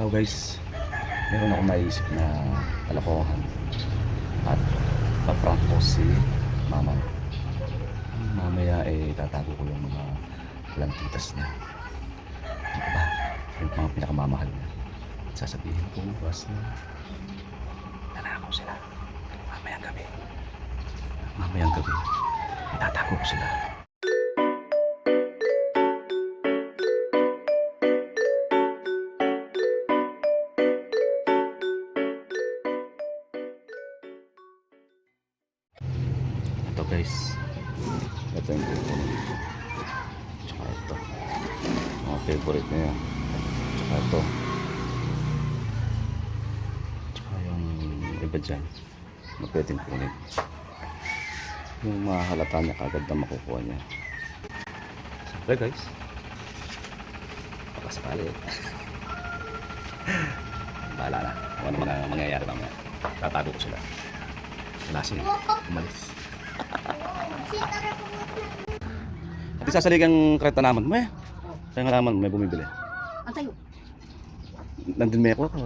Hello guys, meron akong naisip na kalokohan at paprank ko si mama. Mamaya eh tatago ko yung mga plantitas niya. Ano? Yung mga pinakamamahal niya. At sasabihin ko bukas na nanakaw sila. Mamayang gabi. Mamayang gabi. Itatago ko sila. Tsaka ito. Mga favorite na yan. Tsaka ito. Tsaka yung iba dyan. Na pwedeng kunin. Yung mahalata niya kagad na makukuha niya. Siyempre guys. Baka sakali. Bahala na. Kung ano mga mangyayari mamaya. Tatago ko sila. Wala sila. Umalis. At isasaligang kreta naman mo eh. Kaya nga naman may bumibili. Ang tayo. Nandun may ako. ako.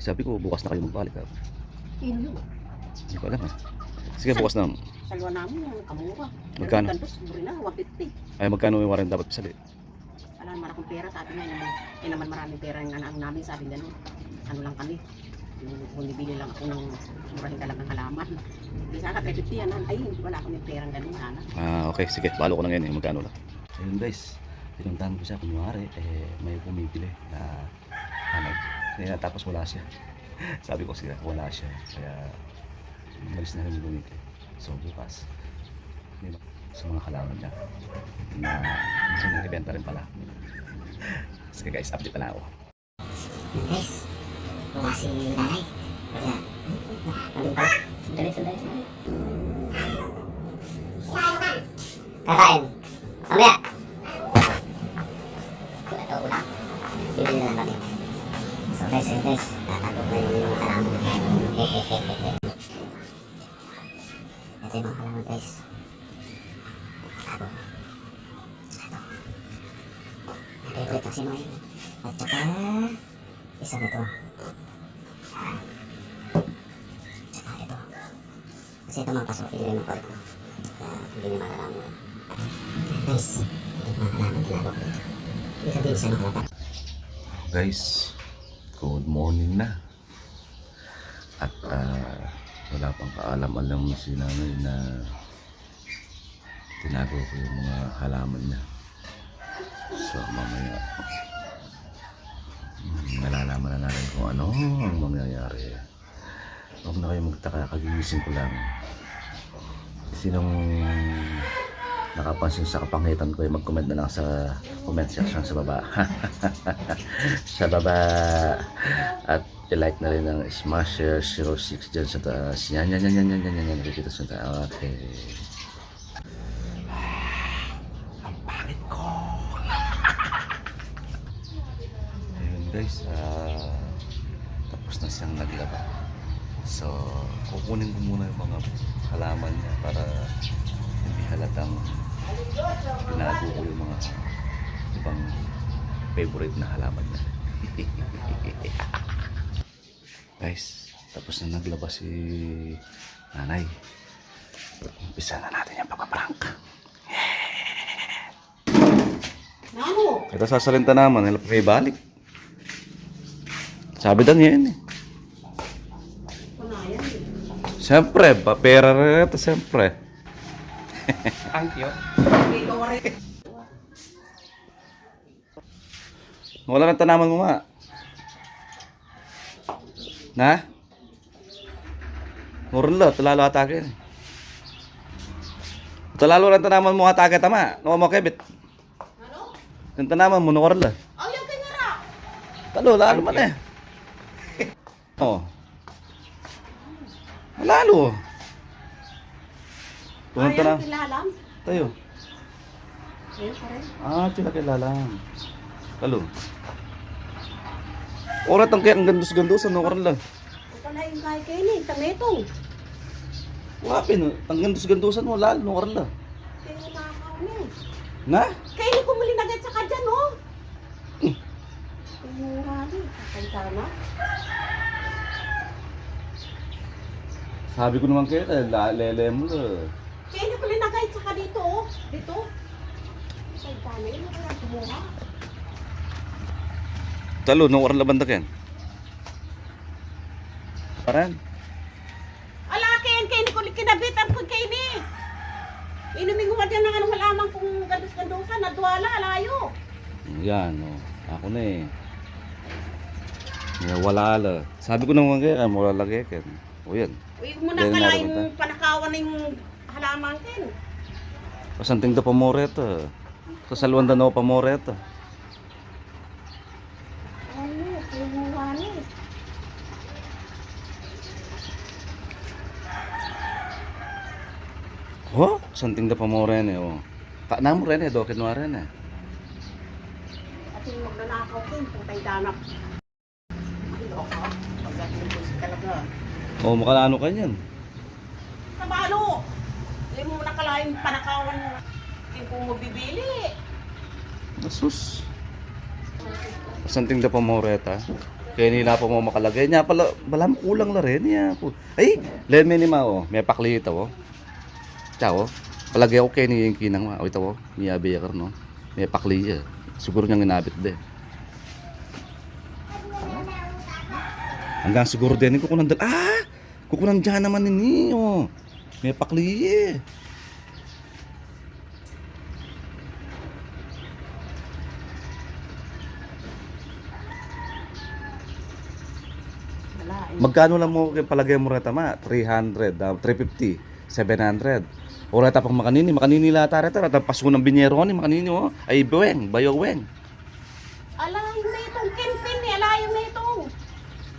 Sabi ko bukas na kayo magbalik. ah. Yun. Hindi ko alam eh. Sige bukas na. Salwa namin, yung kamura. Magkano? Gantos, buri na, 150. Ay magkano yung warren dapat pasali? Wala naman akong pera, sabi naman. Eh naman maraming pera yung anak namin, sabi gano'n. Ano lang kami. Yung bumibili lang ako ng murahin talagang halaman. Di sana 350 yan. Ay, wala kami perang gano'n sana. Ah okay sige. Balo ko na ngayon eh. Magkano lang. Ayun guys. Pinuntahan ko siya. Kunwari eh, may bumibili na ano. Kaya tapos wala siya. Sabi ko siya wala siya. Kaya umalis na rin yung bumibili. So bukas. Di ba? Sa mga kalaman niya. Na gusto niyang ibenta rin pala. Sige guys, update na ako. Guys, wala si nanay. Kaya, nandun pala. Diretso, diretso. Kakain. Mamaya. Wala daw ulam. Bibili na lang. So guys, ayun guys. Tatago ko yung mga halaman. Hehehehe. Ito yung mga halaman guys. Tatago. Ito. Favorite kasi mo yun. At saka, isa nito. Kasi ito mga pasok, hindi rin ko. Kaya hindi niya malalaman yan. Guys, ito mga halaman tinago ko dito. Ibig sabihin siya nakalata. Guys, good morning na. At ah, wala pang kaalam-alam si nanay na tinago ko yung mga halaman niya. So mamaya malalaman na natin kung ano ang mangyayari. Huwag na kayo magtaka, kagigising ko lang. Sinong nakapansin sa kapangitan ko ay mag-comment na lang sa comment section sa baba. sa baba. At i-like na rin ang Smasher 06 dyan sa taas. Yan, yan, yan, yan, yan, yan, yan, yan. Dito sa taas. Okay. Ang pangit ko. Ayun guys, ah, tapos na siyang naglaba. So, kukunin ko muna yung mga halaman niya para hindi halatang tinago ko yung mga ibang favorite na halaman niya. Guys, tapos na naglaba si nanay. Umpisa na natin yung pagpaprank. Nano? Ito sasalinta naman, nila pa balik. Sabi daw niya yun eh. Kunayan eh. Siyempre, papera rin ito, siyempre. Wala nang tanaman mo ma. Na? Murun lo, talalo atake. Talalo lang tanaman mo atake tama. No mo kebit. Ano? Yung tanaman mo no la. Oh, yung kanyara. Talo lalo man eh. Oh. Lalo. Pumunta na. Kilalam. Tayo. Ayun pa rin. Ah, sila kilala. Talo. Orat ang kaya ang gandus-gandusan no lang. Ito na yung kay Kenny, tametong. Wapin, ang gandus-gandusan mo lalo no la. Kaya nakakaw na eh. Na? Kenny, kumuli na agad sa kadyan, oh. Hmm. Kaya Murali. Patay Sabi ko naman kayo, la- lele mo la. Kaya hindi ko linagay saka dito, oh. Dito. Patay sana. Yun na kaya kumuha. Talo, nung orang labanda ken. Paran. Ala, kayan, kayan ko kinabitan ko kayo ni. Inuming huwag yan ng anong halaman kung gandos-gandosan, nadwala, layo. Yan, oh. Ako na eh. Yeah, wala la. Sabi ko naman kayo, wala lagi ken. O yan. Uy, mo na Dahil yung panakawan ng halaman kin. Pasanting da pamoreta. Kasalwan da no pamoreta. Ano, kumuha ni. Ho? Santing da pamorena oh. Ka na mo rin eh, do kinwa rin eh. At yung magnanakaw kin, putay danap. Ay, loko. Pagdating ko si talaga. Oh, makalano ka niyan. Kabalo! Hindi mo nakala yung panakawan yung kung mabibili. Asus. Santing da pamoreta. Kaya nila pa mo makalagay niya pala balam kulang la rin niya. Ay, lemon ni mao, may pakli ito oh. Ciao. Palagay ako kay ni yung kinang ma. O ito oh, ni Abiyakar no. May pakli siya. Siguro niyang inabit din. Hanggang siguro din ko kunang dal. Ah! Kukunan dyan naman ni oh. May pakli eh. Magkano lang mo palagay mo reta ma? 300, ah, 350, 700. O reta pang makanini, makanini lata reta, reta paso ng binyero ni makanini oh. Ay buweng, bayo weng. Alayo na itong kinpin ni, alayo na itong.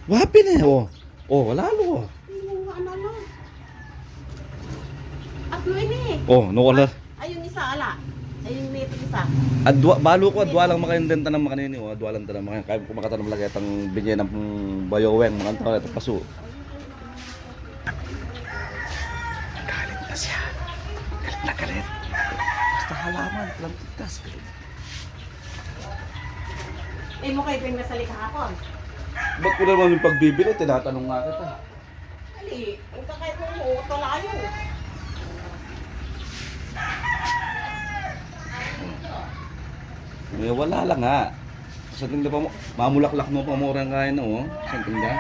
Wapin eh oh. Oh, wala lo. Yung ano lang. At yun eh. Oh, no wala. Ayun isa, ala. Ayun nito isa. Adwa, balo ko adwa lang makahindenta ng makanini oh, adwa lang tanang makain. Kaya kumakata ng lagay tang binye ng bayo weng, makanta reta paso. Galit na siya. Galit na galit. Basta halaman, lang tigtas. Eh mo kayo pinasali kahapon. Ba't ko naman yung pagbibili? Tinatanong nga kita. Ali, ang kakay ko mo, talayo. Eh, wala lang nga. Sa tinda pa mo, mamulaklak mo pa mo rin kain oh. Sa tinda.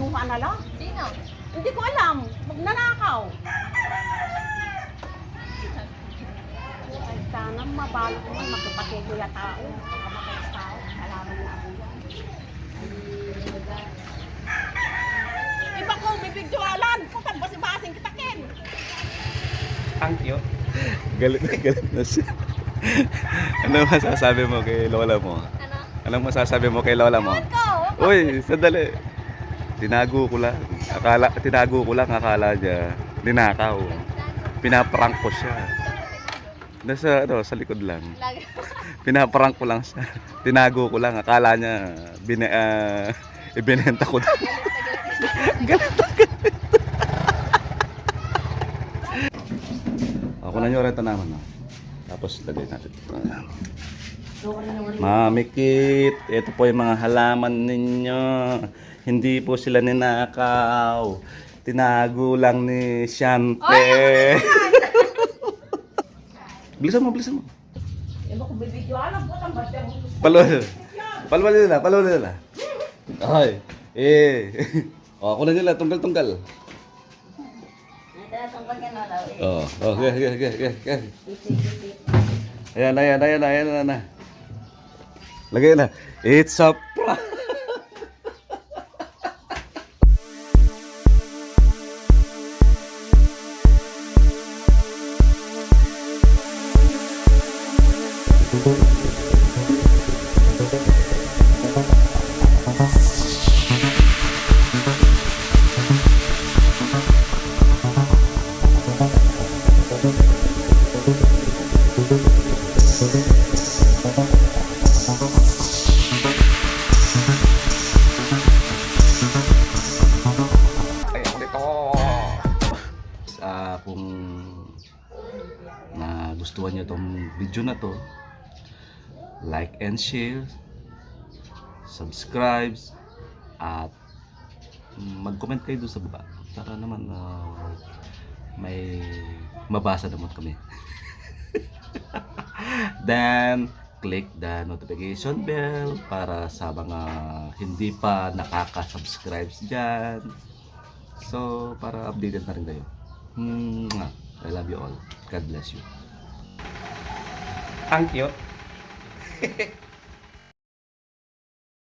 Kumuha na lang. Sino? Hindi ko alam. Magnanakaw. Ay, sana mabalo ko man magkapatid ya tao. Kamatay sa tao. Alaman na ako yan. Iba ko, bibigyoalan. Kung basi-basing kitakin. Thank you. Galit na galit na siya. ano masasabi mo kay lola mo? Ano? Anong masasabi mo kay lola mo? Ewan ko. Uy, sandali. Tinago ko lang. Akala, tinago ko lang akala niya. Ninakaw. Pinaprank ko siya. Nasa, ano, sa likod lang. Pinaprank ko lang siya. Tinago ko lang. Akala niya, bine, ah, ibinenta ko. galit na galit. Ako na yung renta naman. No? Tapos lagay natin. ito. Mamikit, ito po yung mga halaman ninyo. Hindi po sila ninakaw. Tinago lang ni Shante. Bilisan mo, bilisan mo. Iba ko bibigyoalan. Ba't ang badya mo? Palwal. Palwal nila, palwal nila. Ay, eh. O, ako na nila, tunggal-tunggal. Oh, oh, okay, okay, okay, okay, okay. Ayan, ayan, ayan, ayan, ayan, ayan. Lagay na. It's a prank. Nagustuhan nyo tong video na to, like and share, subscribe, at mag-comment kayo doon sa baba para naman ah, may mabasa naman kami. Then, click the notification bell para sa mga hindi pa nakaka-subscribe dyan. So, para updated na rin kayo. Mwah. I love you all. God bless you. Ang cute.